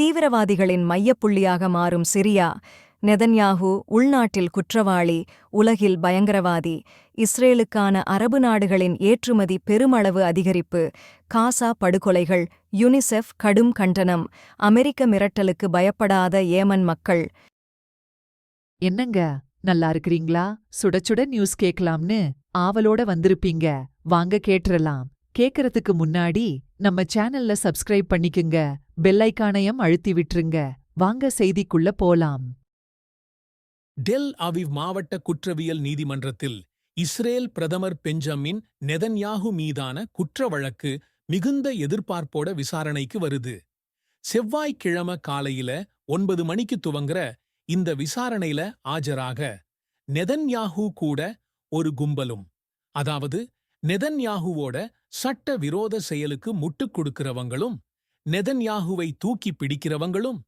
தீவிரவாதிகளின் மையப்புள்ளியாக மாறும் Syria Netanyahu உள்நாட்டில் குற்றவாளி உலகில் பயங்கரவாதி இஸ்ரேலுக்கான அரபு நாடுகளின் ஏற்றுமதி பெருமளவு அதிகரிப்பு காசா படுகொலைகள் யுனிசெஃப் கடும் கண்டனம் அமெரிக்க மிரட்டலுக்கு பயப்படாத ஏமன் மக்கள். என்னங்க? நல்லா இருக்கிறீங்களா? சுட சுட நியூஸ் கேக்கலாம்னு ஆவலோட வந்திருப்பீங்க. வாங்க கேட்டுறலாம். கேக்கறதுக்கு முன்னாடி நம்ம சேனல்ல சப்ஸ்கிரைப் பண்ணிக்குங்க. பெல்லைக்கானையும் அழுத்தி விட்டுருங்க. வாங்க செய்திக்குள்ள போலாம். டெல் அவிவ் மாவட்ட குற்றவியல் நீதிமன்றத்தில் இஸ்ரேல் பிரதமர் பெஞ்சமின் நெதன்யாகு மீதான குற்ற வழக்கு மிகுந்த எதிர்பார்ப்போட விசாரணைக்கு வருது. செவ்வாய்க்கிழமை காலையில ஒன்பது மணிக்கு துவங்குற இந்த விசாரணையில ஆஜராக நெதன்யாகு கூட ஒரு கும்பலும். அதாவது நெதன்யாகுவோட சட்ட விரோத செயலுக்கு முட்டுக் கொடுக்கிறவங்களும் நெதன்யாகுவை தூக்கி பிடிக்கிறவங்களும்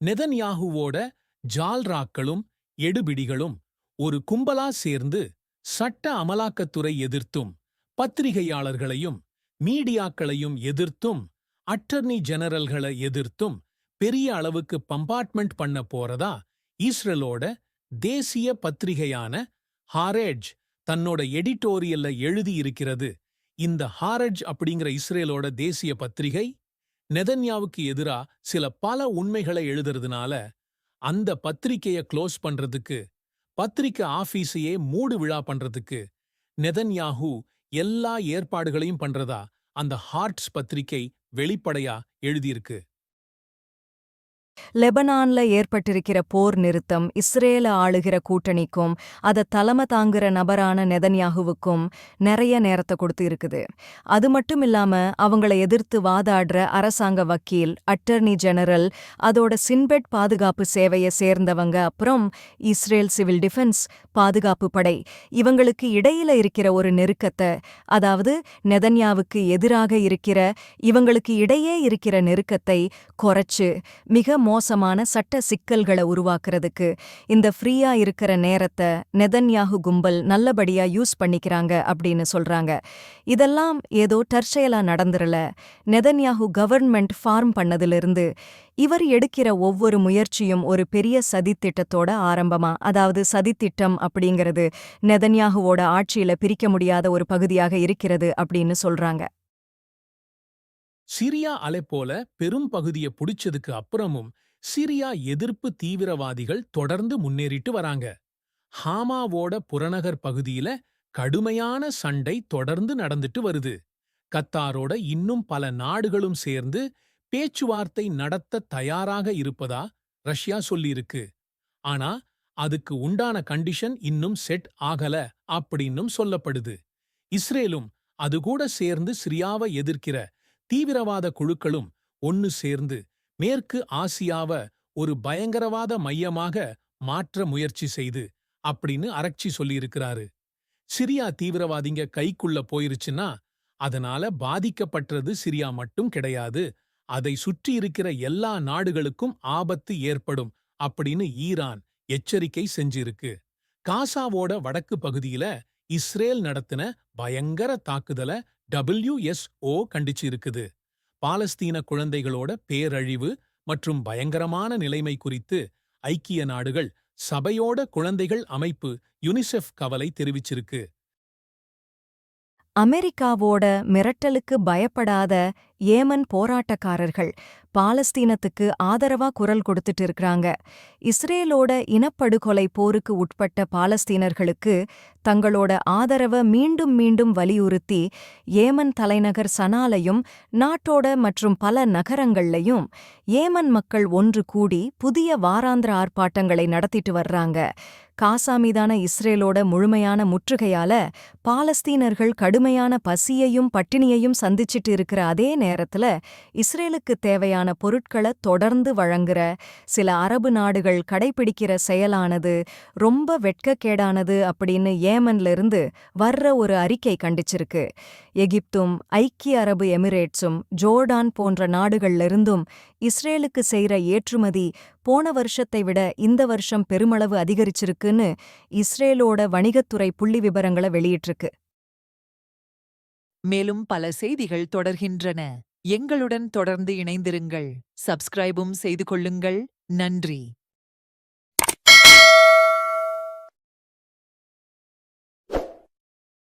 நெதன்யாகுவோட ஜால்ராக்களும் எடுபிடிகளும் ஒரு கும்பலா சேர்ந்து சட்ட அமலாக்கத்துறை எதிர்த்தும் பத்திரிகையாளர்களையும் மீடியாக்களையும் எதிர்த்தும் அட்டர்னி ஜெனரல்களை எதிர்த்தும் பெரிய அளவுக்கு பம்பார்ட்மெண்ட் பண்ண போறதா இஸ்ரேலோட தேசிய பத்திரிகையான ஹாரேஜ் தன்னோட எடிட்டோரியல்ல எழுதியிருக்கிறது இந்த ஹாரட்ஜ் அப்படிங்கிற இஸ்ரேலோட தேசிய பத்திரிகை நெதன்யாவுக்கு எதிரா சில பல உண்மைகளை எழுதுறதுனால அந்த பத்திரிகையை க்ளோஸ் பண்றதுக்கு பத்திரிக்கை ஆஃபீஸையே மூடு விழா பண்றதுக்கு நெதன்யாஹூ எல்லா ஏற்பாடுகளையும் பண்றதா அந்த ஹார்ட்ஸ் பத்திரிகை வெளிப்படையா எழுதியிருக்கு. லெபனான்ல ஏற்பட்டிருக்கிற போர் நிறுத்தம் இஸ்ரேல ஆளுகிற கூட்டணிக்கும் அத தலைமை தாங்குற நபரான நெதன்யாகுவுக்கும் நிறைய நேரத்தை கொடுத்து இருக்குது. அது மட்டும் இல்லாம அவங்கள எதிர்த்து வாதாடுற அரசாங்க வக்கீல் அட்டர்னி ஜெனரல் அதோட சின்பெட் பாதுகாப்பு சேவையை சேர்ந்தவங்க அப்புறம் இஸ்ரேல் சிவில் டிஃபென்ஸ் பாதுகாப்பு படை இவங்களுக்கு இடையில இருக்கிற ஒரு நெருக்கத்தை அதாவது நெதன்யாவுக்கு எதிராக இருக்கிற இவங்களுக்கு இடையே இருக்கிற நெருக்கத்தை குறைச்சு மிக மோசமான சட்ட சிக்கல்களை உருவாக்குறதுக்கு இந்த ஃப்ரீயா இருக்கிற நேரத்தை நெதன்யாகு கும்பல் நல்லபடியா யூஸ் பண்ணிக்கிறாங்க அப்படின்னு சொல்றாங்க. இதெல்லாம் ஏதோ டர்ச்சையலா நடந்துரல நெதன்யாகு கவர்ன்மெண்ட் ஃபார்ம் பண்ணதிலிருந்து இவர் எடுக்கிற ஒவ்வொரு முயற்சியும் ஒரு பெரிய சதித்திட்டத்தோட ஆரம்பமா அதாவது சதித்திட்டம் அப்படிங்கிறது நெதன்யாகுவோட ஆட்சியில பிரிக்க முடியாத ஒரு பகுதியாக இருக்கிறது அப்படின்னு சொல்றாங்க. சிரியா அலை போல பெரும் பகுதியை புடிச்சதுக்கு அப்புறமும் சிரியா எதிர்ப்பு தீவிரவாதிகள் தொடர்ந்து முன்னேறிட்டு வராங்க. ஹாமாவோட புறநகர் பகுதியில கடுமையான சண்டை தொடர்ந்து நடந்துட்டு வருது. கத்தாரோட இன்னும் பல நாடுகளும் சேர்ந்து பேச்சுவார்த்தை நடத்த தயாராக இருப்பதா ரஷ்யா சொல்லியிருக்கு. ஆனா அதுக்கு உண்டான கண்டிஷன் இன்னும் செட் ஆகல அப்படின்னும் சொல்லப்படுது. இஸ்ரேலும் அது கூட சேர்ந்து சிரியாவை எதிர்க்கிற தீவிரவாத குழுக்களும் ஒன்னு சேர்ந்து மேற்கு ஆசியாவ ஒரு பயங்கரவாத மையமாக மாற்ற முயற்சி செய்து அப்படின்னு அரட்சி சொல்லியிருக்கிறாரு. சிரியா தீவிரவாதிங்க கைக்குள்ள போயிருச்சுன்னா அதனால பாதிக்கப்பட்டது சிரியா மட்டும் கிடையாது. அதை சுற்றி இருக்கிற எல்லா நாடுகளுக்கும் ஆபத்து ஏற்படும் அப்படின்னு ஈரான் எச்சரிக்கை செஞ்சிருக்கு. காசாவோட வடக்கு பகுதியில இஸ்ரேல் நடத்தின பயங்கர தாக்குதல டபிள்யூஎஸ்ஓ கண்டிச்சு இருக்குது பாலஸ்தீன குழந்தைகளோட பேரழிவு மற்றும் பயங்கரமான நிலைமை குறித்து ஐக்கிய நாடுகள் சபையோட குழந்தைகள் அமைப்பு யுனிசெஃப் கவலை தெரிவிச்சிருக்கு. அமெரிக்காவோட மிரட்டலுக்கு பயப்படாத ஏமன் போராட்டக்காரர்கள் பாலஸ்தீனத்துக்கு ஆதரவா குரல் கொடுத்துட்டு இருக்கிறாங்க. இஸ்ரேலோட இனப்படுகொலை போருக்கு உட்பட்ட பாலஸ்தீனர்களுக்கு தங்களோட ஆதரவை மீண்டும் மீண்டும் வலியுறுத்தி ஏமன் தலைநகர் சனாலையும் நாட்டோட மற்றும் பல நகரங்கள்லையும் ஏமன் மக்கள் ஒன்று கூடி புதிய வாராந்திர ஆர்ப்பாட்டங்களை நடத்திட்டு வர்றாங்க. காசா மீதான இஸ்ரேலோட முழுமையான முற்றுகையால பாலஸ்தீனர்கள் கடுமையான பசியையும் பட்டினியையும் சந்திச்சிட்டு இருக்கிற அதே நேரத்துல இஸ்ரேலுக்கு தேவையான பொருட்களை தொடர்ந்து வழங்குற சில அரபு நாடுகள் கடைபிடிக்கிற செயலானது ரொம்ப வெட்கக்கேடானது அப்படின்னு ஏமன்ல இருந்து வர்ற ஒரு அறிக்கை கண்டிச்சிருக்கு. எகிப்தும் ஐக்கிய அரபு எமிரேட்ஸும் ஜோர்டான் போன்ற நாடுகள்ல இருந்தும் இஸ்ரேலுக்கு செய்யற ஏற்றுமதி போன வருஷத்தை விட இந்த வருஷம் பெருமளவு அதிகரிச்சிருக்கு இருக்குன்னு இஸ்ரேலோட வணிகத்துறை புள்ளி விவரங்களை வெளியிட்டிருக்கு. மேலும் பல செய்திகள் தொடர்கின்றன. எங்களுடன் தொடர்ந்து இணைந்திருங்கள். சப்ஸ்கிரைபும் செய்து கொள்ளுங்கள். நன்றி.